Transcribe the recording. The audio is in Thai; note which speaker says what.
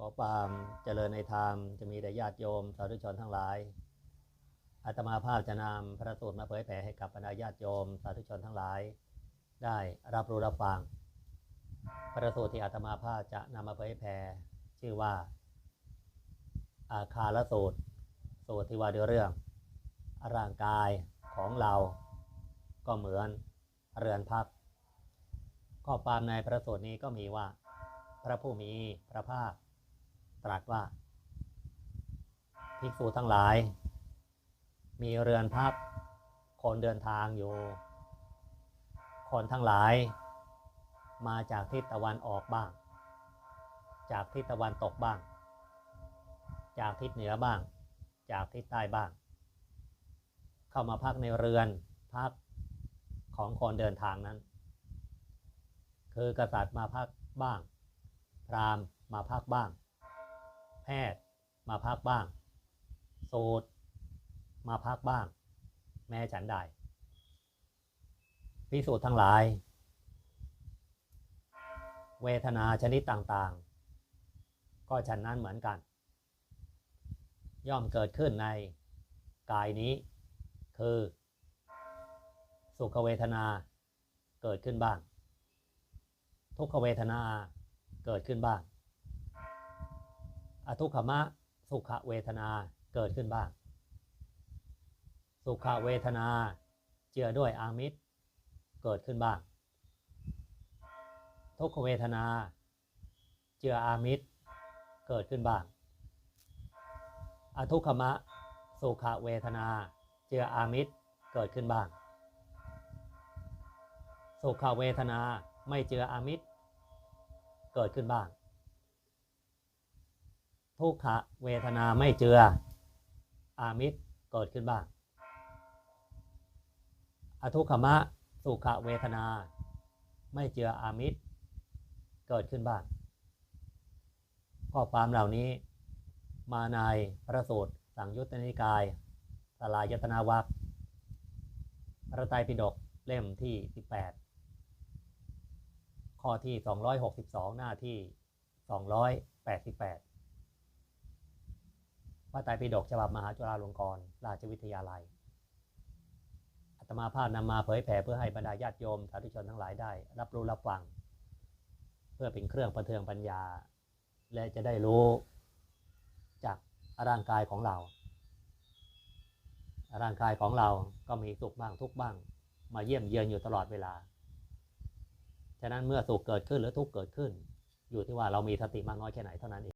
Speaker 1: ขอความเจริญในธรรมจะมีแด่ญาติโยมสาธุชนทั้งหลายอาตมาภาพจะนำพระสูตรมาเผยแผ่ให้กับบรรดาญาติโยมสาธุชนทั้งหลาย ได้รับรู้รับฟังพระสูตรที่อาตมาภาพจะนำมาเผยแผ่ชื่อว่า อาคาลสูตร สูตรที่ว่าด้วยเรื่อง ร่างกายของเรา ก็เหมือนเรือนพักข้อความในพระสูตรนี้ก็มีว่า พระผู้มีพระภาค ตรัสว่า ภิกษุทั้งหลาย มีเรือนพัก คนเดินทางอยู่ คนทั้งหลาย มาจากทิศตะวันออกบ้าง จากทิศตะวันตกบ้าง จากทิศเหนือบ้าง จากทิศใต้บ้าง เข้ามาพักในเรือนพักของคนเดินทางนั้น คือกษัตริย์มาพักบ้าง พราหมณ์มาพักบ้าง พทย์มาพักบ้างสูตรมาพักบ้าง แม้ฉันใดพิสูจน์ทั้งหลาย เวทนาชนิดต่างๆ ก็ฉันนั้นเหมือนกัน ย่อมเกิดขึ้นในกายนี้ คือ สุขเวทนาเกิดขึ้นบ้าง ทุกขเวทนาเกิดขึ้นบ้าง อทุกขมะสุขเวทนาเกิดขึ้นบ้าง สุขเวทนาเจือด้วยอามิตรเกิดขึ้นบ้าง ทุกขเวทนา เจืออามิตรเกิดขึ้นบ้าง อทุกขมะสุขเวทนา เจืออามิตรเกิดขึ้นบ้าง สุขเวทนาไม่เจืออามิตรเกิดขึ้นบ้าง ทุกขเวทนาไม่เจือ อามิตรเกิดขึ้นบ้าง อทุกขมะสุขเวทนา ไม่เจืออามิตรเกิดขึ้นบ้าง ข้อความเหล่านี้มาในพระสูตรสังยุตตนิกายสลายยตนาวัคพระไตรปิฎกเล่มที่ 18 ข้อที่ 262 หน้าที่ 288 พระไตรปิฎกฉบับมหาจุฬาลงกรณราชวิทยาลัยอาตมาภาพนำมาเผยแผ่เพื่อให้บรรดาญาติโยมสาธุชนทั้งหลายได้ รับรู้รับฟัง เพื่อเป็นเครื่องประเทืองปัญญา และจะได้รู้จากร่างกายของเรา ร่างกายของเราก็มีสุขบ้างทุกบ้าง มาเยี่ยมเยือนอยู่ตลอดเวลา ฉะนั้นเมื่อสุขเกิดขึ้นหรือทุกข์เกิดขึ้น อยู่ที่ว่าเรามีสติมากน้อยแค่ไหนเท่านั้นเอง